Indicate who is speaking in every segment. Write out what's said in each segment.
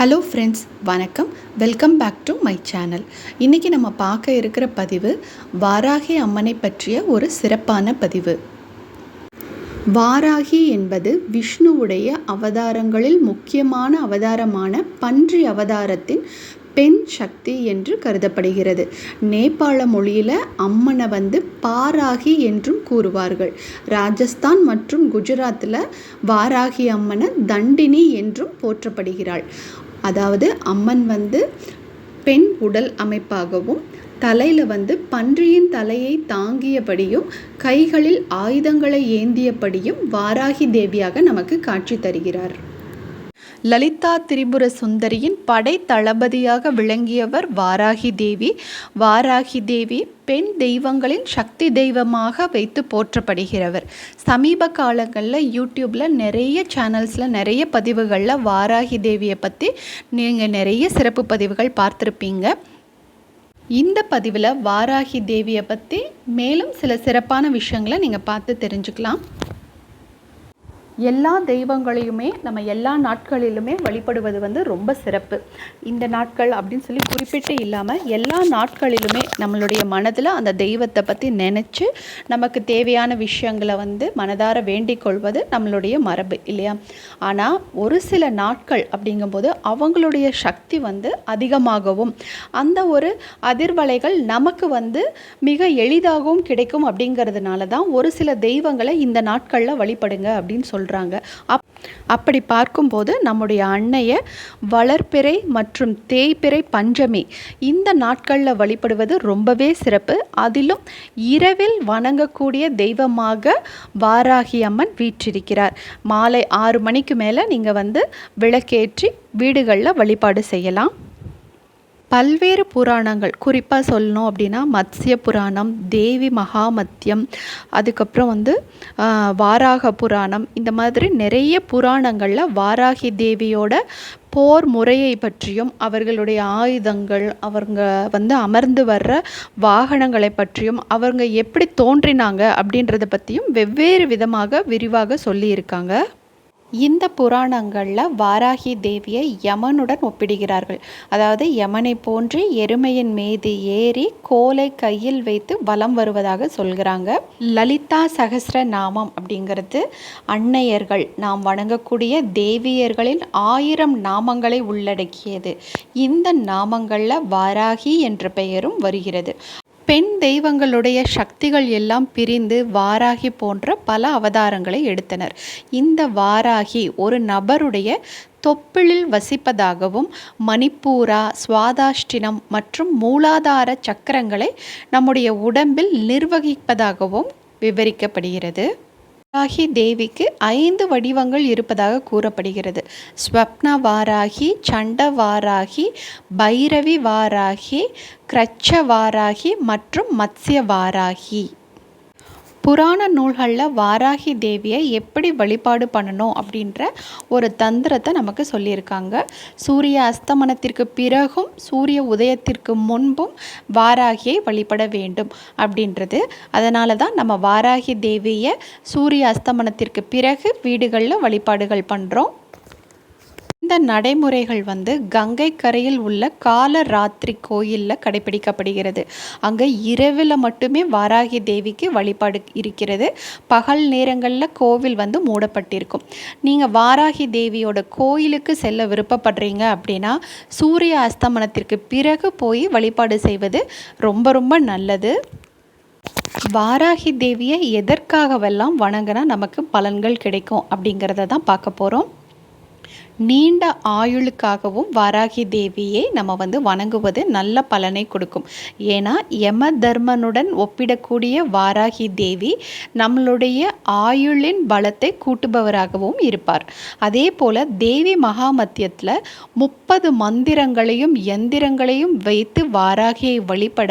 Speaker 1: Hello friends வணக்கம். Welcome back to my channel இன்றைக்கி நம்ம பார்க்க இருக்கிற பதிவு வாராகி அம்மனை பற்றிய ஒரு சிறப்பான பதிவு. வாராகி என்பது விஷ்ணுவுடைய அவதாரங்களில் முக்கியமான அவதாரமான பன்றி அவதாரத்தின் பெண் சக்தி என்று கருதப்படுகிறது. நேபாள மொழியில் அம்மனை வந்து பாராகி என்றும் கூறுவார்கள். ராஜஸ்தான் மற்றும் குஜராத்தில் வாராகி அம்மனை தண்டினி என்றும் போற்றப்படுகிறாள். அதாவது அம்மன் வந்து பெண் உடல் அமைப்பாகவும் தலையில் வந்து பன்றியின் தலையை தாங்கியபடியும் கைகளில் ஆயுதங்களை ஏந்தியபடியும் வாராகி தேவியாக நமக்கு காட்சி தருகிறார். லலிதா திரிபுர சுந்தரியின் படை தளபதியாக விளங்கியவர் வாராகி தேவி. வாராகி தேவி பெண் தெய்வங்களின் சக்தி தெய்வமாக வைத்து போற்றப்படுகிறவர். சமீப காலங்களில் யூடியூப்பில் நிறைய சேனல்ஸில் நிறைய பதிவுகளில் வாராகி தேவியை பற்றி நீங்கள் நிறைய சிறப்பு பதிவுகள் பார்த்துருப்பீங்க. இந்த பதிவில் வாராகி தேவியை பற்றி மேலும் சில சிறப்பான விஷயங்களை நீங்கள் பார்த்து தெரிஞ்சுக்கலாம். எல்லா தெய்வங்களையுமே நம்ம எல்லா நாட்களிலுமே வழிபடுவது வந்து ரொம்ப சிறப்பு. இந்த நாட்கள் அப்படின்னு சொல்லி குறிப்பிட்டு இல்லாமல் எல்லா நாட்களிலுமே நம்மளுடைய மனதில் அந்த தெய்வத்தை பற்றி நினச்சி நமக்கு தேவையான விஷயங்களை வந்து மனதார வேண்டிக் கொள்வது நம்மளுடைய மரபு இல்லையா? ஆனால் ஒரு சில நாட்கள் அப்படிங்கும்போது அவங்களுடைய சக்தி வந்து அதிகமாகவும் அந்த ஒரு அதிர்வலைகள் நமக்கு வந்து மிக எளிதாகவும் கிடைக்கும் அப்படிங்கிறதுனால தான் ஒரு சில தெய்வங்களை இந்த நாட்களில் வழிபடுங்க அப்படின்னு சொல்கிறோம் சொல்கிறாங்க அப் அப்படி பார்க்கும்போது நம்முடைய அன்னைய வளர்ப்பிறை மற்றும் தேய்பிறை பஞ்சமி இந்த நாட்களில் வழிபடுவது ரொம்பவே சிறப்பு. அதிலும் இரவில் வணங்கக்கூடிய தெய்வமாக வாராகி அம்மன் வீற்றிருக்கிறார். மாலை ஆறு மணிக்கு மேலே நீங்கள் வந்து விளக்கேற்றி வீடுகளில் வழிபாடு செய்யலாம். பல்வேறு புராணங்கள். குறிப்பாக சொல்லணும் அப்படின்னா மத்ய புராணம் தேவி மகாமத்தியம் அதுக்கப்புறம் வந்து வாராக புராணம். இந்த மாதிரி நிறைய புராணங்களில் வாராகி தேவியோட போர் முறையை பற்றியும் அவர்களுடைய ஆயுதங்கள் அவங்க வந்து அமர்ந்து வர்ற வாகனங்களை பற்றியும் அவங்க எப்படி தோன்றினாங்க அப்படின்றத பற்றியும் வெவ்வேறு விதமாக விரிவாக சொல்லியிருக்காங்க. இந்த புராணங்களில் வாராகி தேவியை யமனுடன் ஒப்பிடுகிறார்கள். அதாவது யமனை போன்று எருமையின் மீது ஏறி கோலை கையில் வைத்து வலம் வருவதாக சொல்கிறாங்க. லலிதா சகசிர நாமம் அப்படிங்கிறது அன்னையர்கள் நாம் வணங்கக்கூடிய தேவியர்களின் ஆயிரம் நாமங்களை உள்ளடக்கியது. இந்த நாமங்களில் வாராகி என்ற பெயரும் வருகிறது. பெண் தெய்வங்களுடைய சக்திகள் எல்லாம் பிரிந்து வாராகி போன்ற பல அவதாரங்களை எடுத்தனர். இந்த வாராகி ஒரு நபருடைய தொப்பிளில் வசிப்பதாகவும் மணிப்பூரா சுவாதாஷ்டினம் மற்றும் மூலாதார சக்கரங்களை நம்முடைய உடம்பில் நிர்வகிப்பதாகவும் விவரிக்கப்படுகிறது. வாராகி தேவிக்கு ஐந்து வடிவங்கள் இருப்பதாக கூறப்படுகிறது. ஸ்வப்ன வாராகி சண்ட வாராகி பைரவி வாராகி கிரச்ச வாராகி மற்றும் மத்ஸ்ய வாராகி புராண நூல்களில் வாராகி தேவியை எப்படி வழிபாடு பண்ணணும் அப்படின்ற ஒரு தந்திரத்தை நமக்கு சொல்லியிருக்காங்க. சூரிய அஸ்தமனத்திற்கு பிறகும் சூரிய உதயத்திற்கு முன்பும் வாராகியை வழிபட வேண்டும் அப்படின்றது. அதனால தான் நம்ம வாராகி தேவியை சூரிய அஸ்தமனத்திற்கு பிறகு வீடுகளில் வழிபாடுகள் பண்ணுறோம் இந்த நடைமுறைகள் வந்து கங்கை கரையில் உள்ள காலராத்திரி கோயிலில் கடைபிடிக்கப்படுகிறது. அங்கே இரவில் மட்டுமே வாராகி தேவிக்கு வழிபாடு இருக்கிறது. பகல் நேரங்களில் கோவில் வந்து மூடப்பட்டிருக்கும். நீங்கள் வாராகி தேவியோட கோயிலுக்கு செல்ல விருப்பப்படுறீங்க அப்படின்னா சூரிய அஸ்தமனத்திற்கு பிறகு போய் வழிபாடு செய்வது ரொம்ப ரொம்ப நல்லது. வாராகி தேவியை எதற்காகவெல்லாம் வணங்கினா நமக்கு பலன்கள் கிடைக்கும் அப்படிங்கிறத தான் பார்க்க போகிறோம் நீண்ட ஆயுளுக்காகவும் வாராகி தேவியை நம்ம வந்து வணங்குவது நல்ல பலனை கொடுக்கும். ஏன்னா யம தர்மனுடன் ஒப்பிடக்கூடிய வாராகி தேவி நம்மளுடைய ஆயுளின் பலத்தை கூட்டுபவராகவும் இருப்பார். அதே போல் தேவி மகாமத்தியத்தில் முப்பது மந்திரங்களையும் எந்திரங்களையும் வைத்து வாராகியை வழிபட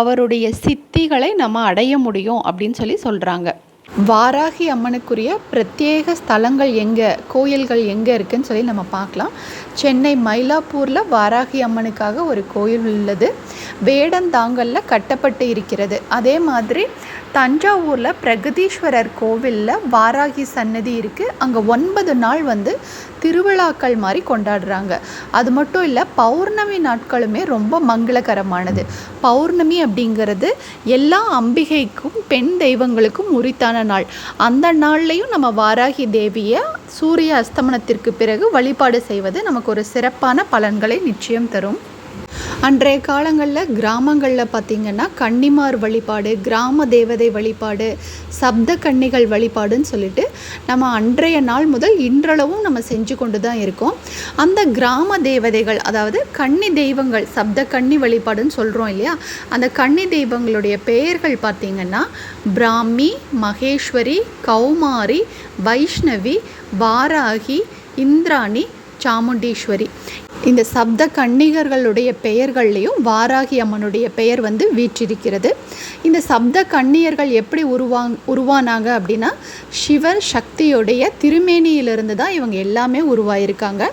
Speaker 1: அவருடைய சித்திகளை நம்ம அடைய முடியும் அப்படின்னு சொல்லி சொல்கிறாங்க வாராகி அம்மனுக்குரிய பிரத்யேக ஸ்தலங்கள் எங்கே கோயில்கள் எங்கே இருக்குதுன்னு சொல்லி நம்ம பார்க்கலாம். சென்னை மயிலாப்பூரில் வாராகி அம்மனுக்காக ஒரு கோயில் உள்ளது. வேடந்தாங்கல்ல கட்டப்பட்டு இருக்கிறது. அதே மாதிரி தஞ்சாவூரில் பிரகதீஸ்வரர் கோவிலில் வாராகி சன்னதி இருக்குது அங்கே ஒன்பது நாள் வந்து திருவிழாக்கள் மாதிரி கொண்டாடுறாங்க. அது மட்டும் இல்லை பௌர்ணமி நாட்களுமே ரொம்ப மங்களகரமானது. பௌர்ணமி அப்படிங்கிறது எல்லா அம்பிகைக்கும் பெண் தெய்வங்களுக்கும் உரித்தான நாள். அந்த நாள்லையும் நம்ம வாராகி தேவியை சூரிய அஸ்தமனத்திற்கு பிறகு வழிபாடு செய்வது நமக்கு ஒரு சிறப்பான பலன்களை நிச்சயம் தரும். அன்றைய காலங்களில் கிராமங்களில் பார்த்திங்கன்னா கன்னிமார் வழிபாடு கிராம தேவதை வழிபாடு சப்த கன்னிகள் வழிபாடுன்னு சொல்லிட்டு நம்ம அன்றைய நாள் முதல் இன்றளவும் நம்ம செஞ்சு கொண்டு தான் இருக்கோம். அந்த கிராம தேவதைகள் அதாவது கன்னி தெய்வங்கள் சப்த கன்னி வழிபாடுன்னு சொல்கிறோம் இல்லையா? அந்த கன்னி தெய்வங்களுடைய பெயர்கள் பார்த்திங்கன்னா பிராமி மகேஸ்வரி கௌமாரி வைஷ்ணவி வாராகி இந்திராணி சாமுண்டீஸ்வரி. இந்த சப்த கன்னிகர்களுடைய பெயர்கள்லையும் வாராகி அம்மனுடைய பெயர் வந்து வீற்றிருக்கிறது. இந்த சப்த கன்னியர்கள் எப்படி உருவாங் உருவானாங்க அப்படின்னா சிவ சக்தியுடைய திருமேனியிலிருந்து தான் இவங்க எல்லாமே உருவாயிருக்காங்க.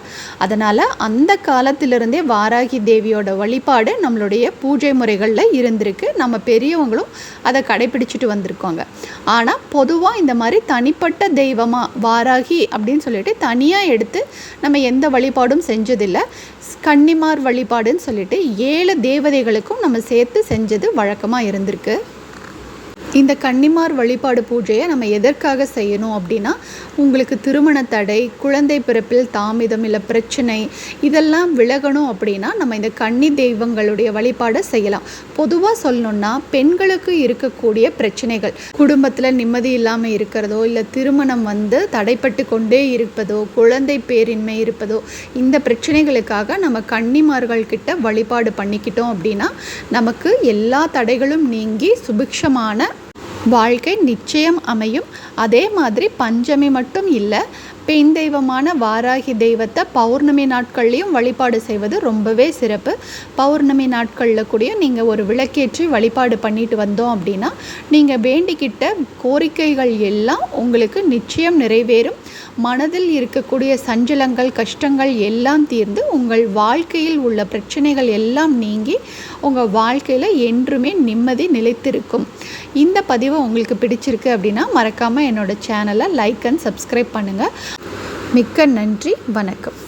Speaker 1: அதனால் அந்த காலத்திலிருந்தே வாராகி தேவியோட வழிபாடு நம்மளுடைய பூஜை முறைகளில் இருந்திருக்கு. நம்ம பெரியவங்களும் அதை கடைபிடிச்சிட்டு வந்திருக்காங்க. ஆனால் பொதுவாக இந்த மாதிரி தனிப்பட்ட தெய்வமாக வாராகி அப்படின்னு சொல்லிட்டு தனியாக எடுத்து நம்ம எந்த வழிபாடும் செஞ்சதில்லை. கன்னிமார் வழிபாடுன்னு சொல்லிட்டு ஏழு தேவதைகளுக்கும் நம்ம சேர்த்து செஞ்சது வழக்கமாக இருந்திருக்கு. இந்த கன்னிமார் வழிபாடு பூஜையை நம்ம எதற்காக செய்யணும் அப்படின்னா உங்களுக்கு திருமண தடை குழந்தை பிறப்பில் தாமிதம் இல்லை பிரச்சனை இதெல்லாம் விலகணும் அப்படின்னா நம்ம இந்த கன்னி தெய்வங்களுடைய வழிபாடை செய்யலாம். பொதுவாக சொல்லணுன்னா பெண்களுக்கு இருக்கக்கூடிய பிரச்சனைகள் குடும்பத்தில் நிம்மதி இல்லாமல் இருக்கிறதோ இல்லை திருமணம் வந்து தடைப்பட்டு கொண்டே இருப்பதோ குழந்தை பேரின்மை இருப்பதோ இந்த பிரச்சனைகளுக்காக நம்ம கன்னிமார்கள் கிட்ட வழிபாடு பண்ணிக்கிட்டோம் அப்படின்னா நமக்கு எல்லா தடைகளும் நீங்கி சுபிக்ஷமான வாழ்க்கை நிச்சயம் அமையும். அதே மாதிரி பஞ்சமி மட்டும் இல்லை பெண் தெய்வமான வாராகி தெய்வத்தை பௌர்ணமி நாட்கள்லையும் வழிபாடு செய்வது ரொம்பவே சிறப்பு. பௌர்ணமி நாட்களில் கூட நீங்கள் ஒரு விளக்கேற்றி வழிபாடு பண்ணிட்டு வந்தோம் அப்படின்னா நீங்கள் வேண்டிக்கிட்ட கோரிக்கைகள் எல்லாம் உங்களுக்கு நிச்சயம் நிறைவேறும். மனதில் இருக்கக்கூடிய சஞ்சலங்கள் கஷ்டங்கள் எல்லாம் தீர்ந்து உங்கள் வாழ்க்கையில் உள்ள பிரச்சனைகள் எல்லாம் நீங்கி உங்கள் வாழ்க்கையில் என்றுமே நிம்மதி நிலைத்திருக்கும். இந்த பதிவு உங்களுக்கு பிடிச்சிருக்கு அப்படின்னா மறக்காமல் என்னோடய சேனலை லைக் அண்ட் சப்ஸ்கிரைப் பண்ணுங்கள் மிக்க நன்றி வணக்கம்.